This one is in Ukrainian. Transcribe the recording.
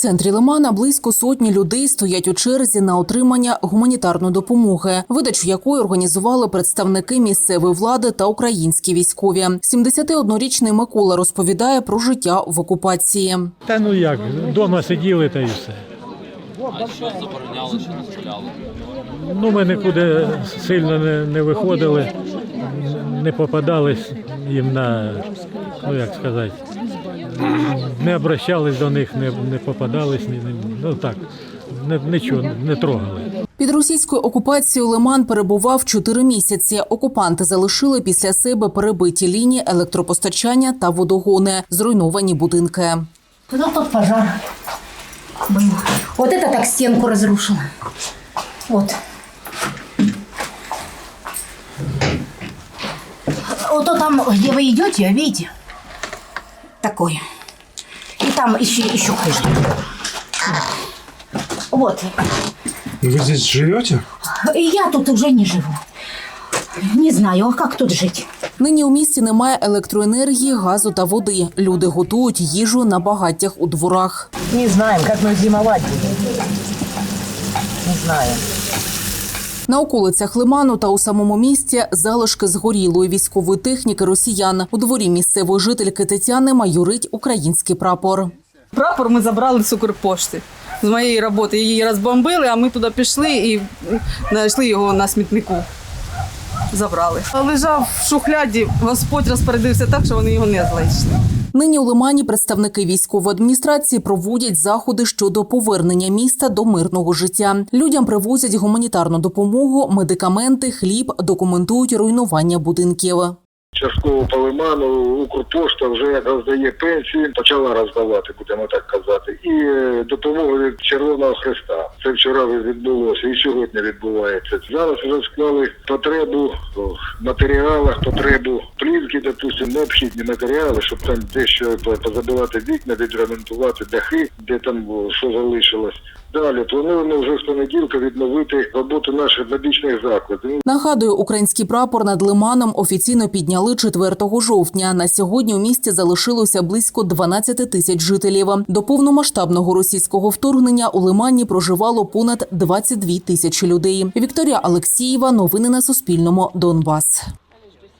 центрі Лимана близько сотні людей стоять у черзі на отримання гуманітарної допомоги, видачу якої організували представники місцевої влади та українські військові. 71-річний Микола розповідає про життя в окупації. Та ну як, вдома сиділи та й все. А що забороняли, що дозволяли? Ну, ми нікуди сильно не, не виходили, не попадались їм на, ну як сказати, не обращались до них, не, не попадались, ні- ні- ну так, не, нічого не трогали. Під російською окупацією Лиман перебував чотири місяці. Окупанти залишили після себе перебиті лінії електропостачання та водогони, зруйновані будинки. Ну, тут пожар был. Вот это так стенку разрушило. Вот. Вот то там, где вы идете, видите? Такое. И там еще, еще хуже. Вот. Вы здесь живете? И я тут уже не живу. Не знаю, а как тут жить? Нині у місті немає електроенергії, газу та води. Люди готують їжу на багаттях у дворах. Не знаем, как мы зимовать будем. Не знаем. На околицях Лиману та у самому місті залишки згорілої військової техніки росіян. У дворі місцевої жительки Тетяни майорить український прапор. Прапор ми забрали з Укрпошти з моєї роботи. Її розбомбили, а ми туди пішли і знайшли його на смітнику. Забрали. Лежав в шухляді, Господь розпорядився так, що вони його не знайшли. Нині у Лимані представники військової адміністрації проводять заходи щодо повернення міста до мирного життя. Людям привозять гуманітарну допомогу, медикаменти, хліб, документують руйнування будинків. Частково по лиману Укрпошта вже роздає пенсії, почала роздавати, будемо так казати, і е, допомогу від Червоного Христа. Це вчора відбулося і сьогодні відбувається. Зараз вже склали потребу в матеріалах, потребу плівки, допустимо, необхідні матеріали, щоб там дещо позабивати вікна, відремонтувати дахи, де там що залишилось. Далі плануємо вже з понеділка відновити роботу наших медичних закладів. Нагадую, український прапор над Лиманом офіційно підняли 4 жовтня. На сьогодні у місті залишилося близько 12 тисяч жителів. До повномасштабного російського вторгнення у Лимані проживало понад 22 тисячі людей. Вікторія Олексієва, Новини на Суспільному. Донбас.